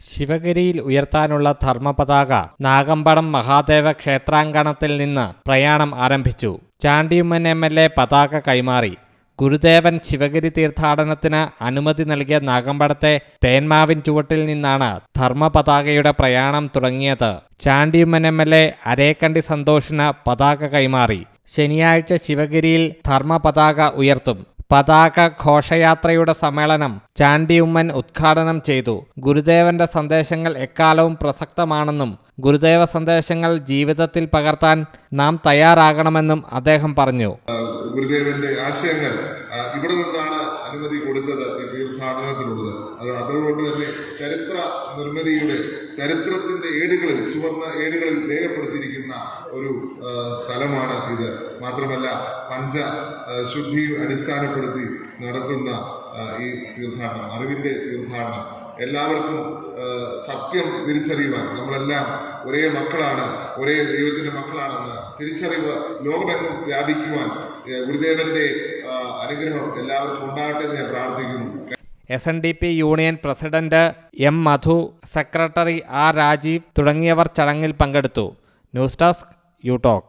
ശിവഗിരിയിൽ ഉയർത്താനുള്ള ധർമ്മപതാക നാഗമ്പടം മഹാദേവ ക്ഷേത്രാങ്കണത്തിൽ നിന്ന് പ്രയാണം ആരംഭിച്ചു. ചാണ്ടിയുമ്മൻ എം എൽ എ പതാക കൈമാറി. ഗുരുദേവൻ ശിവഗിരി തീർത്ഥാടനത്തിന് അനുമതി നൽകിയ നാഗമ്പടത്തെ തേന്മാവിൻ ചുവട്ടിൽ നിന്നാണ് ധർമ്മപതാകയുടെ പ്രയാണം തുടങ്ങിയത്. Chandy Oommen M L A Arekandi സന്തോഷിന് പതാക കൈമാറി. ശനിയാഴ്ച ശിവഗിരിയിൽ ധർമ്മപതാക ഉയർത്തും. പതാക ഘോഷയാത്രയുടെ സമ്മേളനം ചാണ്ടിയുമ്മൻ ഉദ്ഘാടനം ചെയ്തു. ഗുരുദേവന്റെ സന്ദേശങ്ങൾ എക്കാലവും പ്രസക്തമാണെന്നും ഗുരുദേവ സന്ദേശങ്ങൾ ജീവിതത്തിൽ പകർത്താൻ നാം തയ്യാറാകണമെന്നും അദ്ദേഹം പറഞ്ഞു. ഗുരുദേവന്റെ ആശയങ്ങൾ. ഇവിടെ നിന്നാണ് അനുമതി കൊടുത്തത് ഈ തീർത്ഥാടനത്തിനുള്ളത്. അത് അതുകൊണ്ട് തന്നെ ചരിത്ര നിർമ്മിതിയുടെ ചരിത്രത്തിന്റെ ഏടുകളിൽ സുവർണ ഏടുകളിൽ രേഖപ്പെടുത്തിയിരിക്കുന്ന ഒരു സ്ഥലമാണ് ഇത്. മാത്രമല്ല പഞ്ച ശുദ്ധിയും ശുദ്ധി അടിസ്ഥാനപ്പെടുത്തി നടത്തുന്ന ഈ തീർത്ഥാടനം അറിവിന്റെ തീർത്ഥാടനം. എല്ലാവർക്കും സത്യം തിരിച്ചറിയുവാൻ നമ്മളെല്ലാം ഒരേ മക്കളാണ് ഒരേ ദൈവത്തിന്റെ മക്കളാണെന്ന് തിരിച്ചറിവ് ലോകമെങ്ങും വ്യാപിക്കുവാൻ ഗുരുദേവന്റെ അനുഗ്രഹം എല്ലാവർക്കും ഉണ്ടാകട്ടെ എന്ന് ഞാൻ പ്രാർത്ഥിക്കുന്നു. S N D P union president M Madhu secretary R Rajeev തുടങ്ങിയവർ ചടങ്ങിൽ പങ്കെടുത്തു. News desk you talk